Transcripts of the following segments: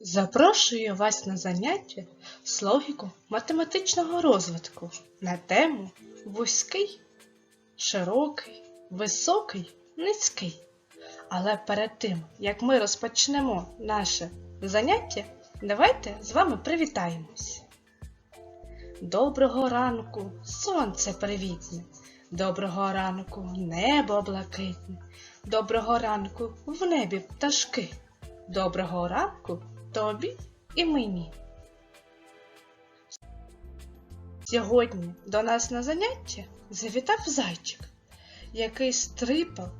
Запрошую вас на заняття з логіку математичного розвитку на тему вузький, широкий, високий, низький. Але перед тим, як ми розпочнемо наше заняття, давайте з вами привітаємось. Доброго ранку, сонце привітне, доброго ранку, небо блакитне, доброго ранку в небі пташки. Доброго ранку тобі і мені. Сьогодні до нас на заняття завітав зайчик, який стрипав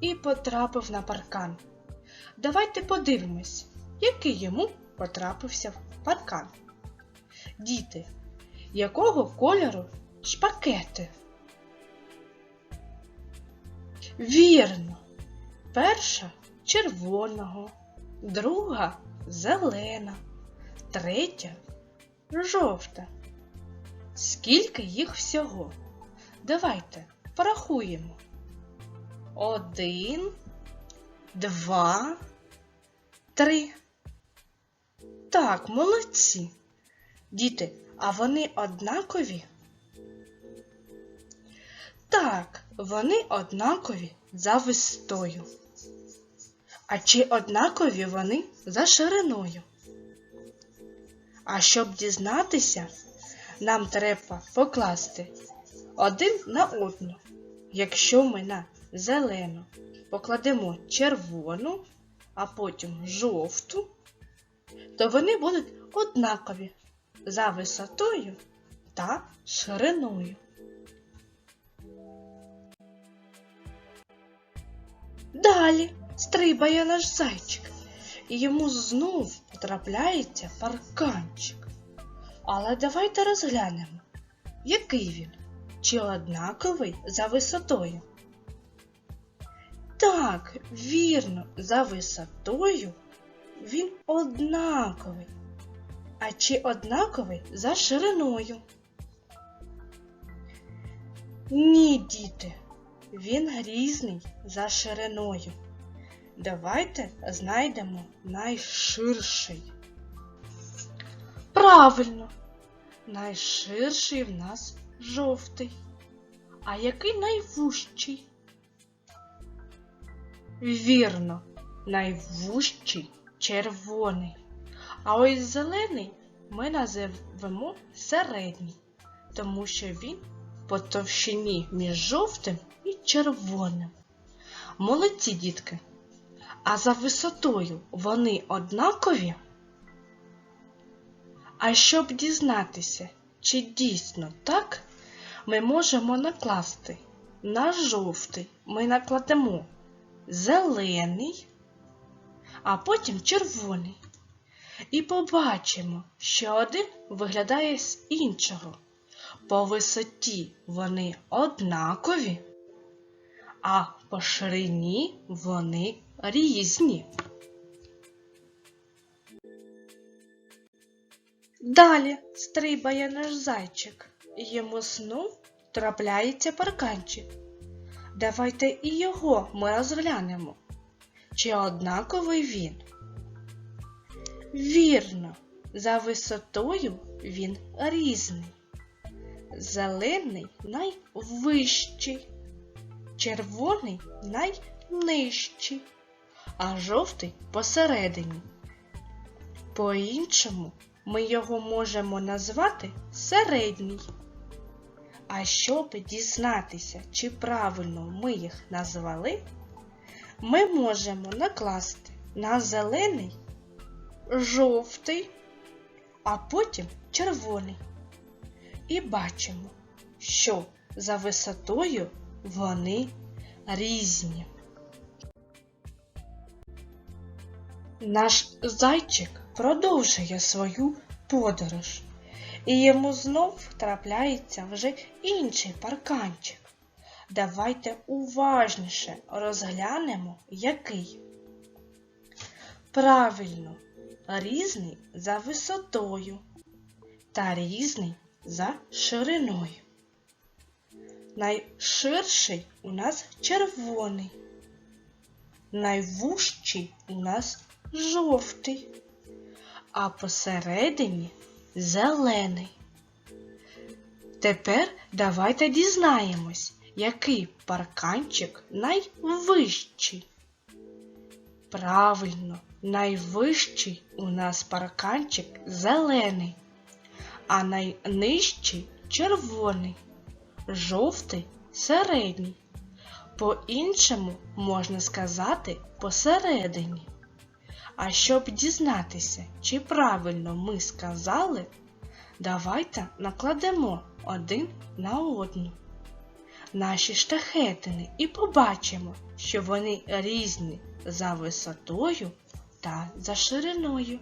і потрапив на паркан. Давайте подивимось, який йому потрапився в паркан. Діти, якого кольору шпакети? Вірно, перша червоного, друга зелена, третя жовта. Скільки їх всього? Давайте порахуємо. Один, два, три. Так, молодці. Діти, а вони однакові? Так, вони однакові за висотою. А чи однакові вони за шириною? А щоб дізнатися, нам треба покласти один на одну. Якщо ми на зелену покладемо червону, а потім жовту, то вони будуть однакові за висотою та шириною. Далі стрибає наш зайчик, і йому знов потрапляється парканчик. Але давайте розглянемо, який він, чи однаковий за висотою. Так, вірно, за висотою він однаковий. А чи однаковий за шириною? Ні, діти, він різний за шириною. Давайте знайдемо найширший. Правильно, найширший в нас жовтий. А який найвужчий? Вірно, найвужчий червоний. А ось зелений ми називемо середній, тому що він по товщині між жовтим і червоним. Молодці дітки. А за висотою вони однакові? А щоб дізнатися, чи дійсно так, ми можемо накласти на жовтий ми накладемо зелений, а потім червоний. І побачимо, що один виглядає з іншого. По висоті вони однакові, а по ширині вони різні. Далі стрибає наш зайчик, йому знов трапляється парканчик. Давайте і його ми розглянемо. Чи однаковий він? Вірно, за висотою він різний. Зелений найвищий, червоний найнижчий, а жовтий посередині. По-іншому ми його можемо назвати середній. А щоб дізнатися, чи правильно ми їх назвали, ми можемо накласти на зелений жовтий, а потім червоний. І бачимо, що за висотою вони різні. Наш зайчик продовжує свою подорож, і йому знов трапляється вже інший парканчик. Давайте уважніше розглянемо, який. Правильно, різний за висотою та різний за шириною. Найширший у нас червоний, найвужчий у нас жовтий, а посередині зелений. Тепер давайте дізнаємось, який парканчик найвищий. Правильно, найвищий у нас парканчик зелений, а найнижчий червоний, жовтий середній. По-іншому можна сказати посередині. А щоб дізнатися, чи правильно ми сказали, давайте накладемо один на одну наші штахетини і побачимо, що вони різні за висотою та за шириною.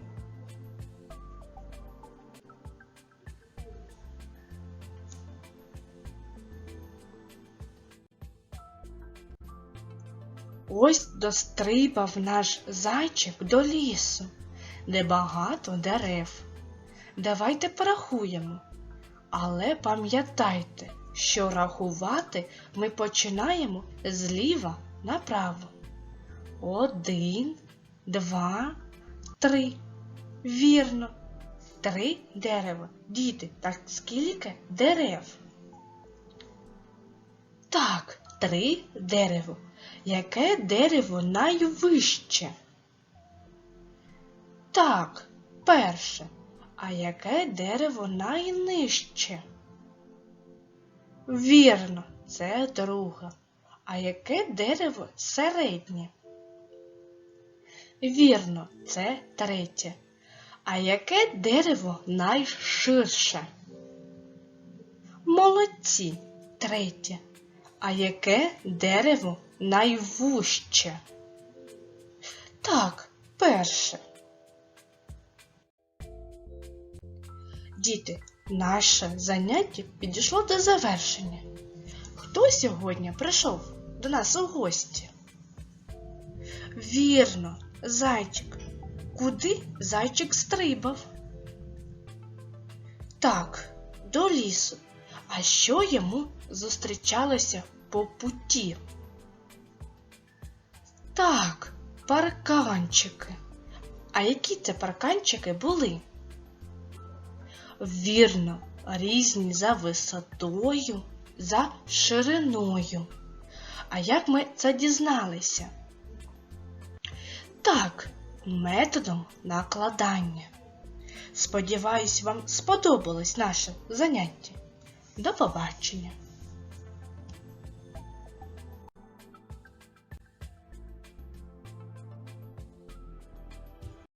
Ось дострибав наш зайчик до лісу, де багато дерев. Давайте порахуємо. Але пам'ятайте, що рахувати ми починаємо зліва направо. Один, два, три. Вірно. Три дерева. Діти, так скільки дерев? Так, три дерева. Яке дерево найвище? Так, перше. А яке дерево найнижче? Вірно, це друге. А яке дерево середнє? Вірно, це третє. А яке дерево найширше? Молодці, третє. А яке дерево найвужче? Так, перше. Діти, наше заняття підійшло до завершення. Хто сьогодні прийшов до нас у гості? Вірно, зайчик. Куди зайчик стрибав? Так, до лісу. А що йому зустрічалося по путі? Так, парканчики. А які це парканчики були? Вірно, різні за висотою, за шириною. А як ми це дізналися? Так, методом накладання. Сподіваюсь, вам сподобалось наше заняття. До побачення!